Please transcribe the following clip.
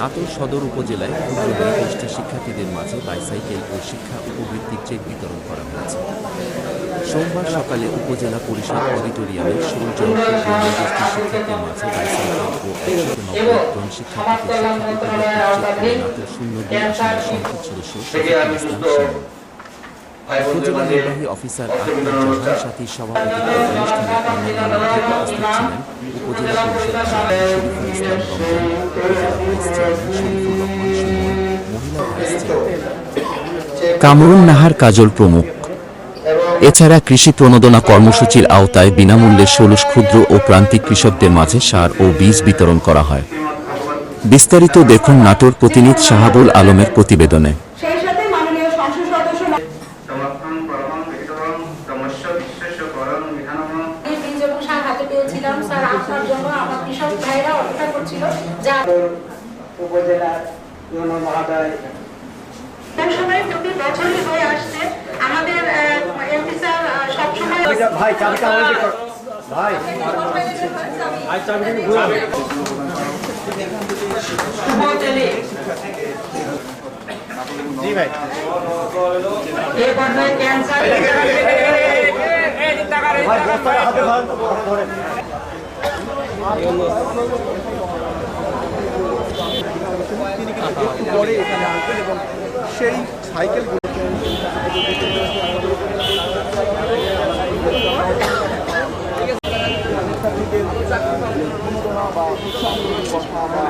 নাটোর সদর উপজেলায় ক্ষুদ্র শিক্ষার্থীদের মাঝে বাইসাইকেল ও শিক্ষা উপবৃত্তির চেক বিতরণ করা হয়েছে। সোমবার সকালে উপজেলা পরিষদ অডিটোরিয়ামে ষোলো ক্ষুদ্র শিক্ষার্থীর মাঝে বাইসাইকেল ও শিক্ষা শূন্য উপজেলা নির্বাহী অফিসার জাহান সাথীর সভাপতিত্বে অনুষ্ঠানে ছিলেন কামরুন নাহার কাজল প্রমুখ। এছাড়া কৃষি প্রণোদনা কর্মসূচির আওতায় বিনামূল্যে ষোলশ ক্ষুদ্র ও প্রান্তিক কৃষকদের মাঝে সার ও বীজ বিতরণ করা হয়। বিস্তারিত দেখুন নাটোর প্রতিনিধি শাহাবুল আলমের প্রতিবেদনে। মাননীয় সার স্যার আপনার জন্য আমার কৃষক ভাইরা অপেক্ষা করছিল। যা উপজেলার ইউনো মহোদয়। সময় প্রতি বছরই হয়ে আসছে। আমাদের এমপি স্যার সবসময় ভাই চাবিটা আমাদের ভাই। ভাই চাবিটা ঘুরাবে জি ভাই। এ পর্যায়ে ক্যান্সার ভাই বস্তাটা হাতে ধরেন ধরেন পরে এখানে সেই সাইকেল বা